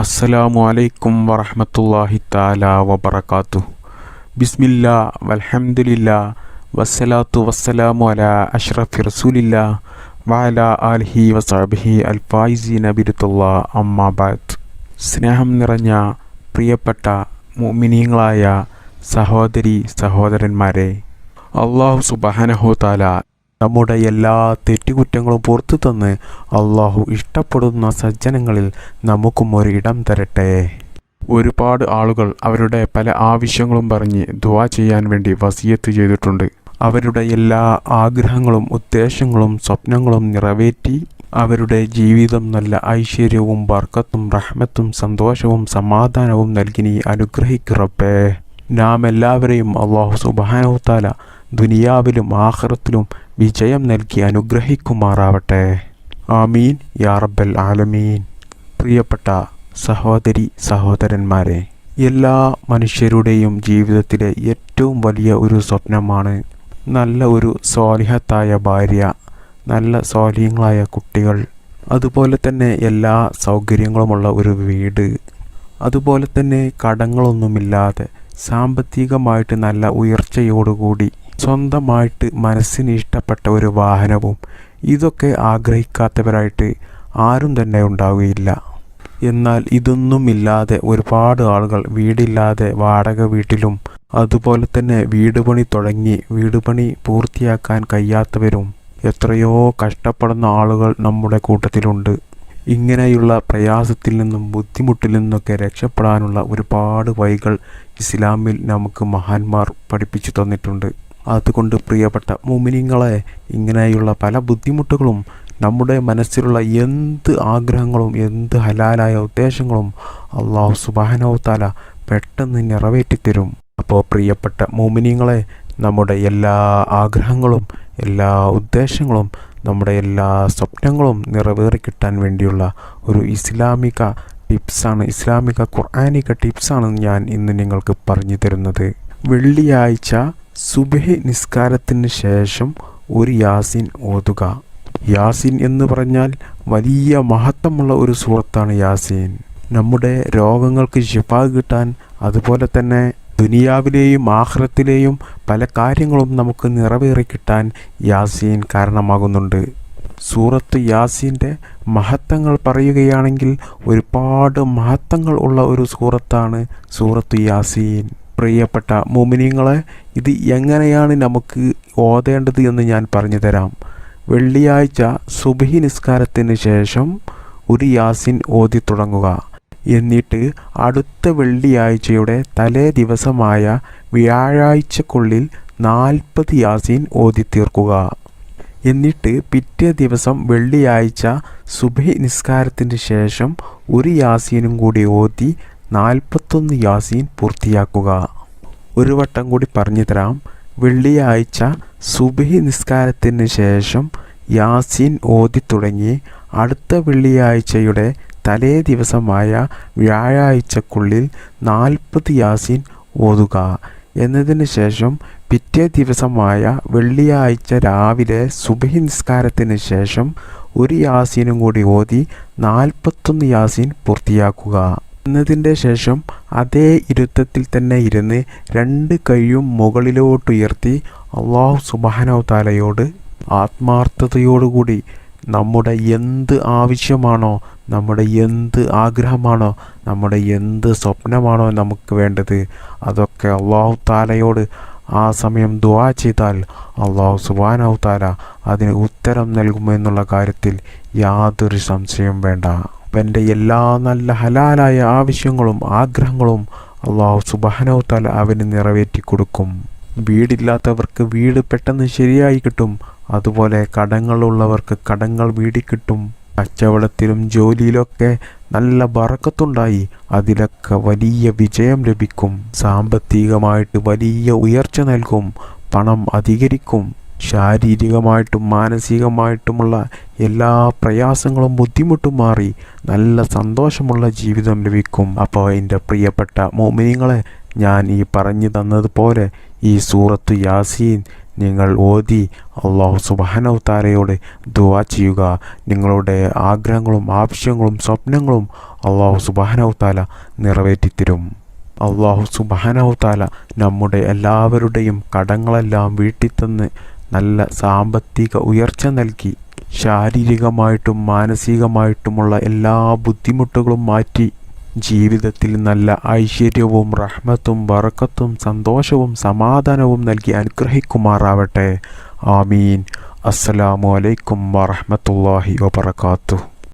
അസ്സലാമു അലൈക്കും വറഹമത്തല്ലാഹി താല വബർക്കാത്തു ബിസ്മില്ല വൽഹംദുലില്ല വസ്സലാത്തു വസ്സലാമു അല അഷ്റഫി റസൂലില്ല വഅല ആലിഹി അൽ ഫായിസി നബിരുത്തുള്ള അമ്മാബാദ് സ്നേഹം നിറഞ്ഞ പ്രിയപ്പെട്ട മുഅ്മിനീങ്ങളായ സഹോദരി സഹോദരന്മാരെ അള്ളാഹു സുബാനഹു താല നമ്മുടെ എല്ലാ തെറ്റുകുറ്റങ്ങളും പുറത്തു തന്ന് അള്ളാഹു ഇഷ്ടപ്പെടുന്ന സജ്ജനങ്ങളിൽ നമുക്കും ഒരു ഇടം തരട്ടെ. ഒരുപാട് ആളുകൾ അവരുടെ പല ആവശ്യങ്ങളും പറഞ്ഞ് ദുവാ ചെയ്യാൻ വേണ്ടി വസിയത്ത് ചെയ്തിട്ടുണ്ട്. അവരുടെ എല്ലാ ആഗ്രഹങ്ങളും ഉദ്ദേശങ്ങളും സ്വപ്നങ്ങളും നിറവേറ്റി അവരുടെ ജീവിതം നല്ല ഐശ്വര്യവും ബർക്കത്തും റഹ്മത്തും സന്തോഷവും സമാധാനവും നൽകി നീ അനുഗ്രഹിക്കുറപ്പേ നാം എല്ലാവരെയും അള്ളാഹു സുബാനോത്താല ദുനിയാവിലും ആഖിറത്തിലും വിജയം നൽകി അനുഗ്രഹിക്കുമാറാവട്ടെ. ആമീൻ. യാറബൽ ആലമീൻ. പ്രിയപ്പെട്ട സഹോദരി സഹോദരന്മാരെ എല്ലാ മനുഷ്യരുടെയും ജീവിതത്തിലെ ഏറ്റവും വലിയ ഒരു സ്വപ്നമാണ് നല്ല ഒരു സ്വാലിഹത്തായ ഭാര്യ നല്ല സ്വാലിഹങ്ങളായ കുട്ടികൾ അതുപോലെ തന്നെ എല്ലാ സൗകര്യങ്ങളുമുള്ള ഒരു വീട് അതുപോലെ തന്നെ കടങ്ങളൊന്നുമില്ലാതെ സാമ്പത്തികമായിട്ട് നല്ല ഉയർച്ചയോടുകൂടി സ്വന്തമായിട്ട് മനസ്സിന് ഇഷ്ടപ്പെട്ട ഒരു വാഹനവും ഇതൊക്കെ ആഗ്രഹിക്കാത്തവരായിട്ട് ആരും തന്നെ ഉണ്ടാവുകയില്ല. എന്നാൽ ഇതൊന്നുമില്ലാതെ ഒരുപാട് ആളുകൾ വീടില്ലാതെ വാടക വീട്ടിലും അതുപോലെ തന്നെ വീട് പണി തുടങ്ങി വീട് പണി പൂർത്തിയാക്കാൻ കഴിയാത്തവരും എത്രയോ കഷ്ടപ്പെടുന്ന ആളുകൾ നമ്മുടെ കൂട്ടത്തിലുണ്ട്. ഇങ്ങനെയുള്ള പ്രയാസത്തിൽ നിന്നും ബുദ്ധിമുട്ടിൽ നിന്നൊക്കെ രക്ഷപ്പെടാനുള്ള ഒരുപാട് വഴികൾ ഇസ്ലാമിൽ നമുക്ക് മഹാന്മാർ പഠിപ്പിച്ചു തന്നിട്ടുണ്ട്. അതുകൊണ്ട് പ്രിയപ്പെട്ട മുമിനിങ്ങളെ ഇങ്ങനെയുള്ള പല ബുദ്ധിമുട്ടുകളും നമ്മുടെ മനസ്സിലുള്ള എന്ത് ആഗ്രഹങ്ങളും എന്ത് ഹലാലായ ഉദ്ദേശങ്ങളും അള്ളാഹു സുബാനവത്താല പെട്ടെന്ന് നിറവേറ്റിത്തരും. അപ്പോൾ പ്രിയപ്പെട്ട മോമിനിങ്ങളെ നമ്മുടെ എല്ലാ ആഗ്രഹങ്ങളും എല്ലാ ഉദ്ദേശങ്ങളും നമ്മുടെ എല്ലാ സ്വപ്നങ്ങളും നിറവേറിക്കിട്ടാൻ വേണ്ടിയുള്ള ഒരു ഇസ്ലാമിക ടിപ്സാണ് ഇസ്ലാമിക ഖുർആാനിക ടിപ്സാണ് ഞാൻ ഇന്ന് നിങ്ങൾക്ക് പറഞ്ഞു തരുന്നത്. വെള്ളിയാഴ്ച സുബഹി നിസ്കാരത്തിന് ശേഷം ഒരു യാസിൻ ഓതുക. യാസിൻ എന്ന് പറഞ്ഞാൽ വലിയ മഹത്വമുള്ള ഒരു സുഹൃത്താണ് യാസീൻ. നമ്മുടെ രോഗങ്ങൾക്ക് ശിഫ കിട്ടാൻ അതുപോലെ തന്നെ ദുനിയാവിലെയും ആഹ്റത്തിലെയും പല കാര്യങ്ങളും നമുക്ക് നിറവേറി കിട്ടാൻ യാസീൻ കാരണമാകുന്നുണ്ട്. സൂറത്ത് യാസീന്റെ മഹത്വങ്ങൾ പറയുകയാണെങ്കിൽ ഒരുപാട് മഹത്വങ്ങൾ ഉള്ള ഒരു സൂറത്താണ് സൂറത്ത് യാസീൻ. പ്രിയപ്പെട്ട മോമിനിയങ്ങളെ ഇത് എങ്ങനെയാണ് നമുക്ക് ഓതേണ്ടത് എന്ന് ഞാൻ പറഞ്ഞു തരാം. വെള്ളിയാഴ്ച സുബഹി നിസ്കാരത്തിന് ശേഷം ഒരു യാസിൻ ഓതി തുടങ്ങുക. എന്നിട്ട് അടുത്ത വെള്ളിയാഴ്ചയുടെ തലേ ദിവസമായ വ്യാഴാഴ്ചക്കുള്ളിൽ നാൽപ്പത് യാസിൻ ഓതി തീർക്കുക. എന്നിട്ട് പിറ്റേ ദിവസം വെള്ളിയാഴ്ച സുബഹി നിസ്കാരത്തിന് ശേഷം ഒരു യാസീനും കൂടി ഓതി നാൽപ്പത്തൊന്ന് യാസീൻ പൂർത്തിയാക്കുക. ഒരു വട്ടം കൂടി പറഞ്ഞു തരാം. വെള്ളിയാഴ്ച സുബഹി നിസ്കാരത്തിന് ശേഷം യാസീൻ ഓതി തുടങ്ങി. അടുത്ത വെള്ളിയാഴ്ചയുടെ തലേ ദിവസമായ വ്യാഴാഴ്ചക്കുള്ളിൽ നാൽപ്പത് യാസീൻ ഓതുക. എന്നതിന് ശേഷം പിറ്റേ ദിവസമായ വെള്ളിയാഴ്ച രാവിലെ സുബഹി നിസ്കാരത്തിന് ശേഷം ഒരു യാസീനും കൂടി ഓതി നാൽപ്പത്തൊന്ന് യാസീൻ പൂർത്തിയാക്കുക. എന്നതിന്റെ ശേഷം അതേ ഇരുത്തത്തിൽ തന്നെ ഇരുന്ന് രണ്ട് കൈയും മുകളിലോട്ടുയർത്തി അള്ളാഹു സുബാനോ താലയോട് ആത്മാർത്ഥതയോടുകൂടി നമ്മുടെ എന്ത് ആവശ്യമാണോ നമ്മുടെ എന്ത് ആഗ്രഹമാണോ നമ്മുടെ എന്ത് സ്വപ്നമാണോ നമുക്ക് വേണ്ടത് അതൊക്കെ അള്ളാഹു താലയോട് ആ സമയം ദുവാ ചെയ്താൽ അള്ളാഹു സുബാനഹു താല അതിന് ഉത്തരം നൽകുമെന്നുള്ള കാര്യത്തിൽ യാതൊരു സംശയം വേണ്ട. എന്റെ എല്ലാ നല്ല ഹലാലായ ആവശ്യങ്ങളും ആഗ്രഹങ്ങളും അള്ളാഹു സുബാനഹു താല അവന് നിറവേറ്റി കൊടുക്കും. വീടില്ലാത്തവർക്ക് വീട് പെട്ടെന്ന് ശരിയായി കിട്ടും. അതുപോലെ കടങ്ങളുള്ളവർക്ക് കടങ്ങൾ വീടി കിട്ടും. കച്ചവടത്തിലും ജോലിയിലൊക്കെ നല്ല ബറക്കത്തുണ്ടായി. അതിലൊക്കെ വലിയ വിജയം ലഭിക്കും. സാമ്പത്തികമായിട്ട് വലിയ ഉയർച്ച നൽകും. പണം അധികരിക്കും. ശാരീരികമായിട്ടും മാനസികമായിട്ടുമുള്ള എല്ലാ പ്രയാസങ്ങളും ബുദ്ധിമുട്ടും മാറി നല്ല സന്തോഷമുള്ള ജീവിതം ലഭിക്കും. അപ്പോൾ എന്റെ പ്രിയപ്പെട്ട മോമിനിങ്ങളെ ഞാൻ ഈ പറഞ്ഞു തന്നതുപോലെ ഈ സൂറത്ത് യാസീൻ നിങ്ങൾ ഓതി അള്ളാഹു സുബാനവ് താരയോട് ദുവാ ചെയ്യുക. നിങ്ങളുടെ ആഗ്രഹങ്ങളും ആവശ്യങ്ങളും സ്വപ്നങ്ങളും അള്ളാഹു സുബാനവ് താല നിറവേറ്റിത്തരും. അള്ളാഹു സുബാനവ് താല നമ്മുടെ എല്ലാവരുടെയും കടങ്ങളെല്ലാം വീട്ടിത്തന്ന് നല്ല സാമ്പത്തിക ഉയർച്ച നൽകി ശാരീരികമായിട്ടും മാനസികമായിട്ടുമുള്ള എല്ലാ ബുദ്ധിമുട്ടുകളും മാറ്റി ജീവിതത്തിൽ നല്ല ഐശ്വര്യവും റഹ്മത്തും വറക്കത്തും സന്തോഷവും സമാധാനവും നൽകി അനുഗ്രഹിക്കുമാറാവട്ടെ. ആമീൻ. അസ്സലാമു അലൈക്കും വറഹമത്തല്ലാഹി വബറകാതുഹു